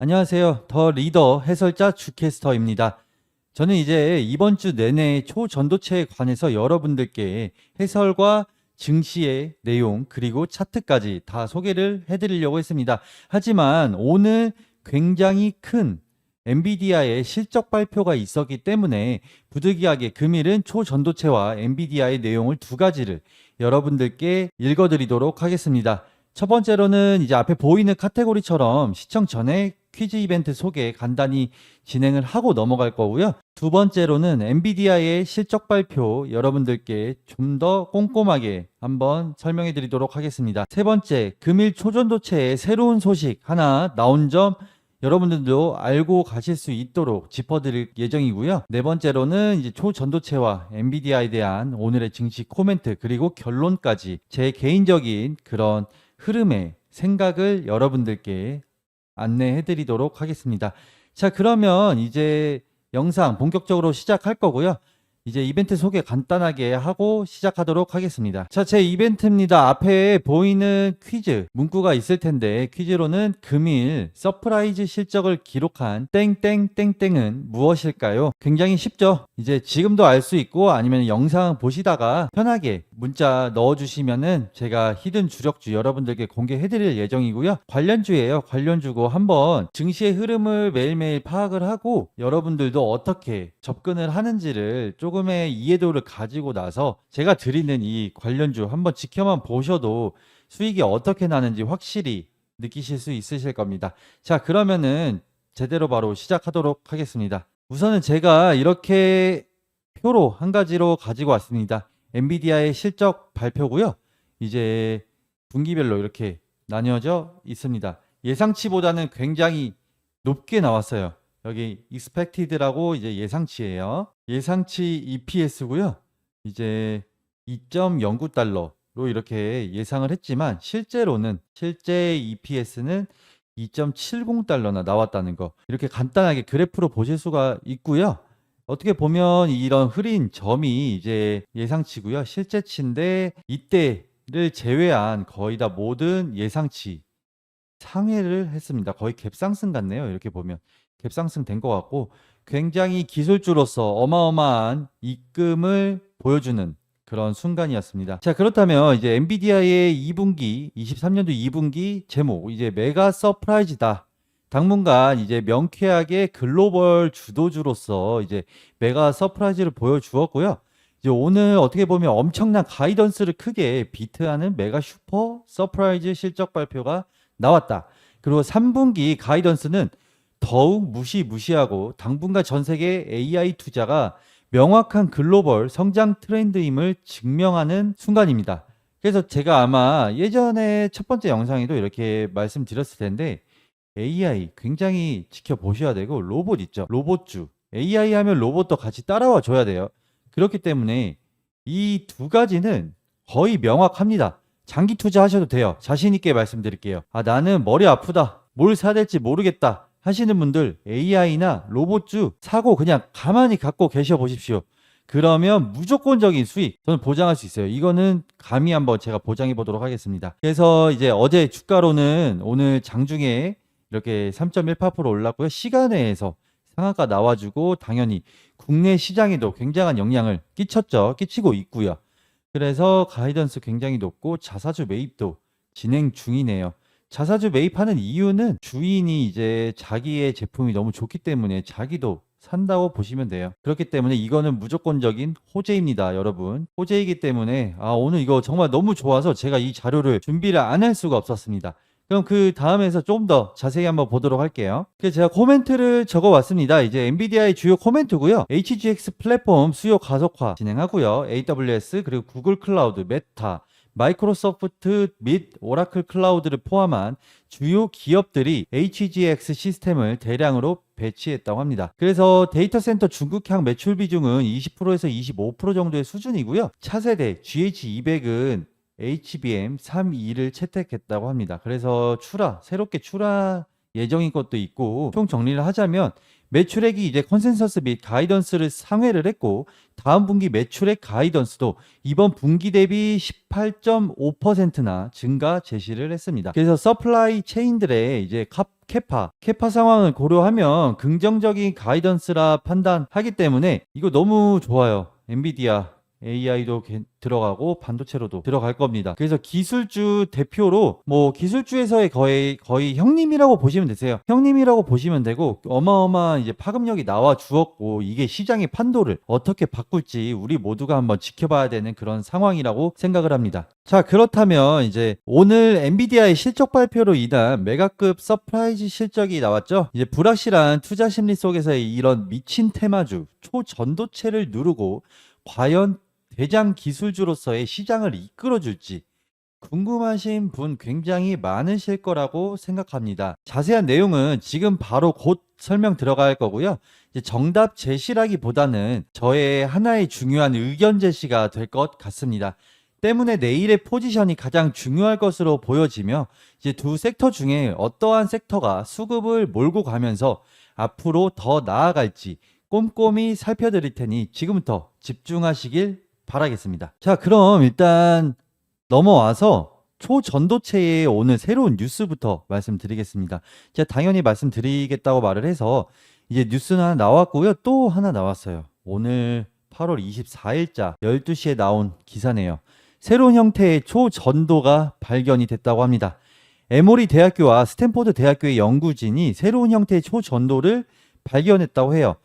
안녕하세요. 더 리더 해설자 주캐스터입니다. 저는 이제 이번 주 내내 초전도체에 관해서 여러분들께 해설과 증시의 내용 그리고 차트까지 다 소개를 해드리려고 했습니다. 하지만 오늘 굉장히 큰 엔비디아의 실적 발표가 있었기 때문에 부득이하게 금일은 초전도체와 엔비디아의 내용을 두 가지를 여러분들께 읽어드리도록 하겠습니다. 첫 번째로는 이제 앞에 보이는 카테고리처럼 시청 전에 퀴즈 이벤트 소개 간단히 진행을 하고 넘어갈 거고요. 두 번째로는 엔비디아의 실적 발표 여러분들께 좀 더 꼼꼼하게 한번 설명해 드리도록 하겠습니다. 세 번째, 금일 초전도체의 새로운 소식 하나 나온 점 여러분들도 알고 가실 수 있도록 짚어드릴 예정이고요. 네 번째로는 이제 초전도체와 엔비디아에 대한 오늘의 증시 코멘트 그리고 결론까지 제 개인적인 그런 흐름의 생각을 여러분들께 안내해 드리도록 하겠습니다. 자, 그러면 이제 영상 본격적으로 시작할 거고요. 이제 이벤트 소개 간단하게 하고 시작하도록 하겠습니다. 자, 제 이벤트입니다. 앞에 보이는 퀴즈 문구가 있을 텐데 퀴즈로는 금일 서프라이즈 실적을 기록한 땡땡땡땡은 무엇일까요? 굉장히 쉽죠. 이제 지금도 알 수 있고 아니면 영상 보시다가 편하게 문자 넣어주시면은 제가 히든 주력주 여러분들께 공개해드릴 예정이고요. 관련주예요. 관련주고 한번 증시의 흐름을 매일매일 파악을 하고 여러분들도 어떻게 접근을 하는지를 조금 의 이해도를 가지고 나서 제가 드리는 이 관련주 한번 지켜만 보셔도 수익이 어떻게 나는지 확실히 느끼실 수 있으실 겁니다. 자, 그러면은 제대로 바로 시작하도록 하겠습니다. 우선은 제가 이렇게 표로 한 가지로 가지고 왔습니다. 엔비디아의 실적 발표고요. 이제 분기별로 이렇게 나뉘어져 있습니다. 예상치보다는 굉장히 높게 나왔어요. 여기 expected라고 이제 예상치예요. 예상치 EPS고요. 이제 2.09달러로 이렇게 예상을 했지만 실제로는 실제 EPS는 2.70달러나 나왔다는 거. 이렇게 간단하게 그래프로 보실 수가 있고요. 어떻게 보면 이런 흐린 점이 이제 예상치고요. 실제치인데 이때를 제외한 거의 다 모든 예상치 상회를 했습니다. 거의 갭상승 같네요. 이렇게 보면 갭상승 된 것 같고 굉장히 기술주로서 어마어마한 입금을 보여주는 그런 순간이었습니다. 자, 그렇다면 이제 엔비디아의 2분기, 23년도 2분기 제목, 이제 메가 서프라이즈다. 당분간 이제 명쾌하게 글로벌 주도주로서 이제 메가 서프라이즈를 보여주었고요. 이제 오늘 어떻게 보면 엄청난 가이던스를 크게 비트하는 메가 슈퍼 서프라이즈 실적 발표가 나왔다. 그리고 3분기 가이던스는 더욱 무시무시하고 당분간 전 세계 AI 투자가 명확한 글로벌 성장 트렌드임을 증명하는 순간입니다. 그래서 제가 아마 예전에 첫 번째 영상에도 이렇게 말씀드렸을 텐데 AI 굉장히 지켜보셔야 되고 로봇 있죠. 로봇주. AI 하면 로봇도 같이 따라와 줘야 돼요. 그렇기 때문에 이 두 가지는 거의 명확합니다. 장기 투자하셔도 돼요. 자신 있게 말씀드릴게요. 아 나는 머리 아프다. 뭘 사야 될지 모르겠다. 하시는 분들 AI나 로봇주 사고 그냥 가만히 갖고 계셔 보십시오. 그러면 무조건적인 수익 저는 보장할 수 있어요. 이거는 감히 한번 제가 보장해 보도록 하겠습니다. 그래서 이제 어제 주가로는 오늘 장중에 이렇게 3.18% 올랐고요. 시간외에서 상한가 나와주고 당연히 국내 시장에도 굉장한 영향을 끼쳤죠. 끼치고 있고요. 그래서 가이던스 굉장히 높고 자사주 매입도 진행 중이네요. 자사주 매입하는 이유는 주인이 이제 자기의 제품이 너무 좋기 때문에 자기도 산다고 보시면 돼요. 그렇기 때문에 이거는 무조건적인 호재입니다, 여러분. 호재이기 때문에 아, 오늘 이거 정말 너무 좋아서 제가 이 자료를 준비를 안 할 수가 없었습니다. 그럼 그 다음에서 좀 더 자세히 한번 보도록 할게요. 그래서 제가 코멘트를 적어 왔습니다. 이제 엔비디아의 주요 코멘트고요. HGX 플랫폼 수요 가속화 진행하고요. AWS 그리고 구글 클라우드, 메타, 마이크로소프트 및 오라클 클라우드를 포함한 주요 기업들이 HGX 시스템을 대량으로 배치했다고 합니다. 그래서 데이터 센터 중국향 매출 비중은 20%에서 25% 정도의 수준이고요. 차세대 GH200은 HBM 3.2를 채택했다고 합니다. 그래서 출하, 새롭게 출하 예정인 것도 있고 총 정리를 하자면 매출액이 이제 컨센서스 및 가이던스를 상회를 했고 다음 분기 매출액 가이던스도 이번 분기 대비 18.5%나 증가 제시를 했습니다. 그래서 서플라이 체인들의 이제 값 캐파, 캐파 상황을 고려하면 긍정적인 가이던스라 판단하기 때문에 이거 너무 좋아요. 엔비디아 AI도 들어가고 반도체로도 들어갈 겁니다. 그래서 기술주 대표로 뭐 기술주에서의 거의 거의 형님이라고 보시면 되세요. 형님이라고 보시면 되고 어마어마한 이제 파급력이 나와 주었고 이게 시장의 판도를 어떻게 바꿀지 우리 모두가 한번 지켜봐야 되는 그런 상황이라고 생각을 합니다. 자 그렇다면 이제 오늘 엔비디아의 실적 발표로 인한 메가급 서프라이즈 실적이 나왔죠. 이제 불확실한 투자 심리 속에서의 이런 미친 테마주 초전도체를 누르고 과연 대장 기술주로서의 시장을 이끌어줄지 궁금하신 분 굉장히 많으실 거라고 생각합니다. 자세한 내용은 지금 바로 곧 설명 들어갈 거고요. 정답 제시라기보다는 저의 하나의 중요한 의견 제시가 될 것 같습니다. 때문에 내일의 포지션이 가장 중요할 것으로 보여지며 이제 두 섹터 중에 어떠한 섹터가 수급을 몰고 가면서 앞으로 더 나아갈지 꼼꼼히 살펴드릴 테니 지금부터 집중하시길 바라겠습니다. 자, 그럼 일단 넘어와서 초전도체의 오늘 새로운 뉴스부터 말씀드리겠습니다. 제가 당연히 말씀드리겠다고 말을 해서 이제 뉴스는 하나 나왔고요. 또 하나 나왔어요. 오늘 8월 24일자 12시에 나온 기사네요. 새로운 형태의 초전도가 발견이 됐다고 합니다. 에모리 대학교와 스탠포드 대학교의 연구진이 새로운 형태의 초전도를 발견했다고 해요.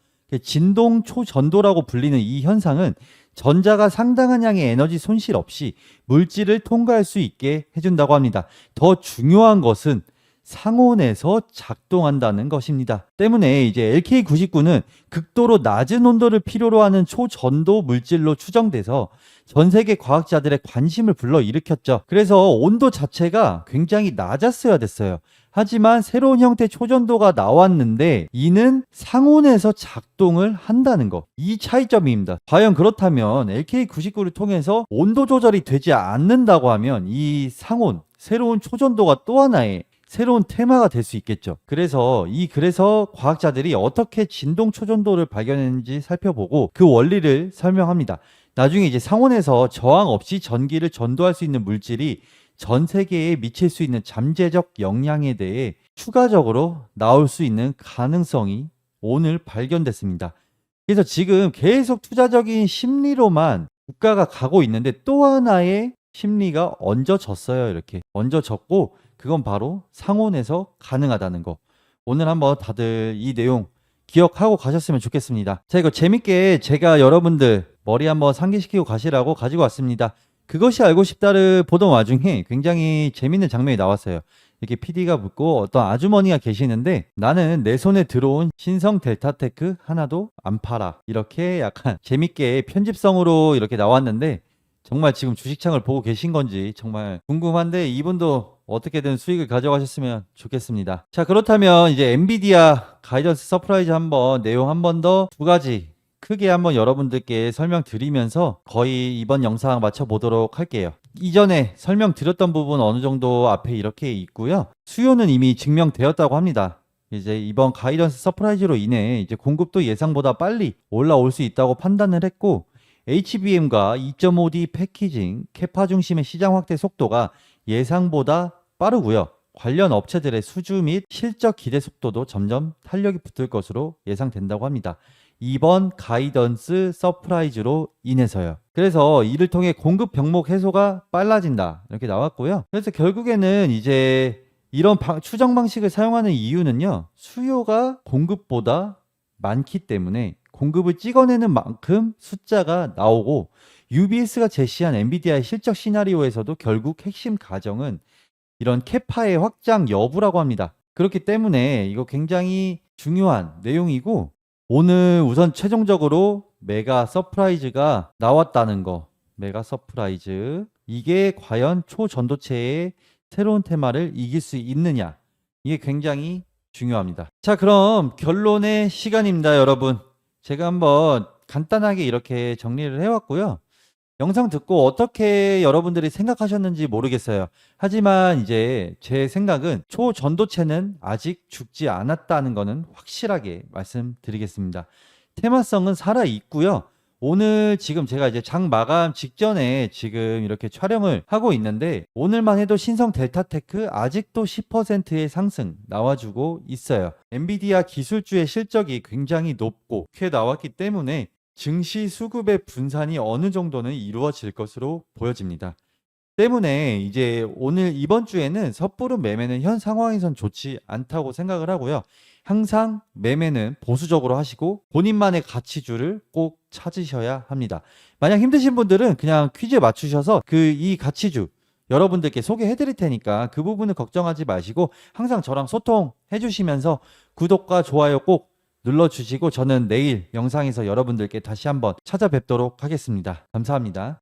진동 초전도라고 불리는 이 현상은 전자가 상당한 양의 에너지 손실 없이 물질을 통과할 수 있게 해준다고 합니다. 더 중요한 것은 상온에서 작동한다는 것입니다. 때문에 이제 LK99는 극도로 낮은 온도를 필요로 하는 초전도 물질로 추정돼서 전 세계 과학자들의 관심을 불러일으켰죠. 그래서 온도 자체가 굉장히 낮았어야 됐어요. 하지만 새로운 형태 초전도가 나왔는데 이는 상온에서 작동을 한다는 것. 이 차이점입니다. 과연 그렇다면 LK99를 통해서 온도 조절이 되지 않는다고 하면 이 상온, 새로운 초전도가 또 하나의 새로운 테마가 될 수 있겠죠. 그래서 이 그래서 과학자들이 어떻게 진동 초전도를 발견했는지 살펴보고 그 원리를 설명합니다. 나중에 이제 상온에서 저항 없이 전기를 전도할 수 있는 물질이 전 세계에 미칠 수 있는 잠재적 영향에 대해 추가적으로 나올 수 있는 가능성이 오늘 발견됐습니다. 그래서 지금 계속 투자적인 심리로만 국가가 가고 있는데 또 하나의 심리가 얹어졌어요. 이렇게 얹어졌고 그건 바로 상온에서 가능하다는 거. 오늘 한번 다들 이 내용 기억하고 가셨으면 좋겠습니다. 자, 이거 재밌게 제가 여러분들 머리 한번 상기시키고 가시라고 가지고 왔습니다. 그것이 알고 싶다를 보던 와중에 굉장히 재밌는 장면이 나왔어요. 이렇게 PD가 묻고 어떤 아주머니가 계시는데 나는 내 손에 들어온 신성 델타테크 하나도 안 팔아. 이렇게 약간 재밌게 편집성으로 이렇게 나왔는데 정말 지금 주식창을 보고 계신 건지 정말 궁금한데 이분도 어떻게든 수익을 가져가셨으면 좋겠습니다. 자, 그렇다면 이제 엔비디아 가이던스 서프라이즈 한번 내용 한 번 더 두 가지 크게 한번 여러분들께 설명드리면서 거의 이번 영상 마쳐보도록 할게요. 이전에 설명드렸던 부분 어느 정도 앞에 이렇게 있고요. 수요는 이미 증명되었다고 합니다. 이제 이번 가이던스 서프라이즈로 인해 이제 공급도 예상보다 빨리 올라올 수 있다고 판단을 했고 HBM과 2.5D 패키징, 캐파 중심의 시장 확대 속도가 예상보다 빠르고요. 관련 업체들의 수주 및 실적 기대 속도도 점점 탄력이 붙을 것으로 예상된다고 합니다. 이번 가이던스 서프라이즈로 인해서요. 그래서 이를 통해 공급 병목 해소가 빨라진다. 이렇게 나왔고요. 그래서 결국에는 이제 이런 방, 추정 방식을 사용하는 이유는요. 수요가 공급보다 많기 때문에 공급을 찍어내는 만큼 숫자가 나오고 UBS가 제시한 엔비디아의 실적 시나리오에서도 결국 핵심 가정은 이런 캐파의 확장 여부라고 합니다. 그렇기 때문에 이거 굉장히 중요한 내용이고 오늘 우선 최종적으로 메가 서프라이즈가 나왔다는 거. 메가 서프라이즈. 이게 과연 초전도체의 새로운 테마를 이길 수 있느냐. 이게 굉장히 중요합니다. 자, 그럼 결론의 시간입니다, 여러분. 제가 한번 간단하게 이렇게 정리를 해왔고요. 영상 듣고 어떻게 여러분들이 생각하셨는지 모르겠어요. 하지만 이제 제 생각은 초전도체는 아직 죽지 않았다는 것은 확실하게 말씀드리겠습니다. 테마성은 살아 있고요. 오늘 지금 제가 이제 장 마감 직전에 지금 이렇게 촬영을 하고 있는데 오늘만 해도 신성 델타테크 아직도 10%의 상승 나와주고 있어요. 엔비디아 기술주의 실적이 굉장히 높고 꽤 나왔기 때문에 증시 수급의 분산이 어느 정도는 이루어질 것으로 보여집니다. 때문에 이제 오늘 이번 주에는 섣부른 매매는 현 상황에선 좋지 않다고 생각을 하고요. 항상 매매는 보수적으로 하시고 본인만의 가치주를 꼭 찾으셔야 합니다. 만약 힘드신 분들은 그냥 퀴즈 맞추셔서 그 이 가치주 여러분들께 소개해 드릴 테니까 그 부분은 걱정하지 마시고 항상 저랑 소통해 주시면서 구독과 좋아요 꼭 눌러주시고 저는 내일 영상에서 여러분들께 다시 한번 찾아뵙도록 하겠습니다. 감사합니다.